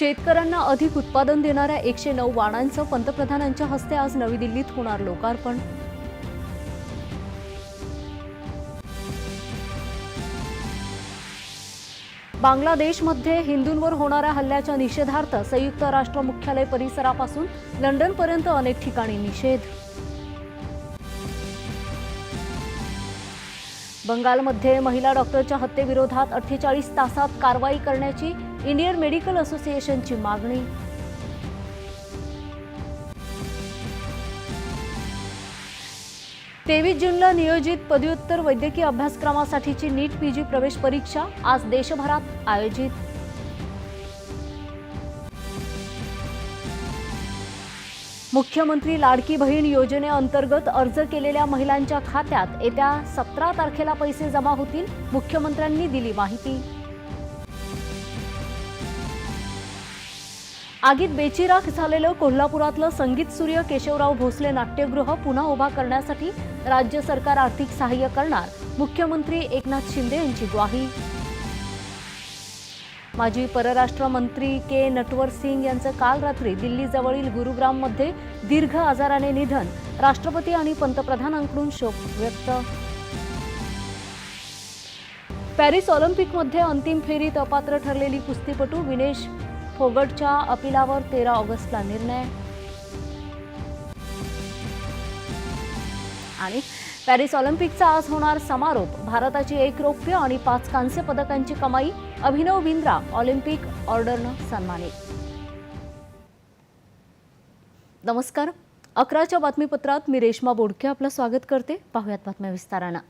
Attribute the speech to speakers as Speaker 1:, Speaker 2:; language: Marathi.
Speaker 1: शेतकऱ्यांना अधिक उत्पादन देणाऱ्या एकशे नऊ वाणांचं पंतप्रधानांच्या हस्ते आज नवी दिल्लीत होणार लोकार्पण. बांगलादेशमध्ये हिंदूंवर होणाऱ्या हल्ल्याच्या निषेधार्थ संयुक्त राष्ट्र मुख्यालय परिसरापासून लंडनपर्यंत अनेक ठिकाणी निषेध. बंगालमध्ये महिला डॉक्टरच्या हत्येविरोधात अठ्ठेचाळीस तासात कारवाई करण्याची इंडियन मेडिकल असोसिएशनची मागणी. तेवीस जूनला नियोजित पदव्युत्तर वैद्यकीय अभ्यासक्रमासाठीची नीट पीजी प्रवेश परीक्षा आज देशभरात आयोजित. मुख्यमंत्री लाडकी बहीण योजनेअंतर्गत अर्ज केलेल्या महिलांच्या खात्यात येत्या सतरा तारखेला पैसे जमा होतील मुख्यमंत्र्यांनी दिली माहिती. आगीत बेचिराख झालेलं कोल्हापुरातलं संगीत सूर्य केशवराव भोसले नाट्यगृह पुन्हा उभा करण्यासाठी राज्य सरकार आर्थिक सहाय्य करणार. मुख्यमंत्री एकनाथ शिंदे यांची ग्वाही. माजी परराष्ट्र मंत्री के नटवर सिंग यांचं काल रात्री दिल्लीजवळील गुरुग्राममध्ये दीर्घ आजाराने निधन. राष्ट्रपती आणि पंतप्रधानांकडून शोक व्यक्त. पॅरिस ऑलिम्पिकमध्ये अंतिम फेरीत अपात्र ठरलेली कुस्तीपटू विनेश फोगटच्या अपिलावर तेरा ऑगस्टला निर्णय. आणि पॅरिस ऑलिम्पिकचा आज होणार समारोप. भारताची एक रौप्य आणि पाच कांस्य पदकांची कमाई अभिनव बिंद्रा ऑलिम्पिक ऑर्डरनं सन्मानित. नमस्कार. अकराच्या बातमीपत्रात मी रेश्मा बोडके आपलं स्वागत करते. पाहुयात बातम्या विस्तारानं.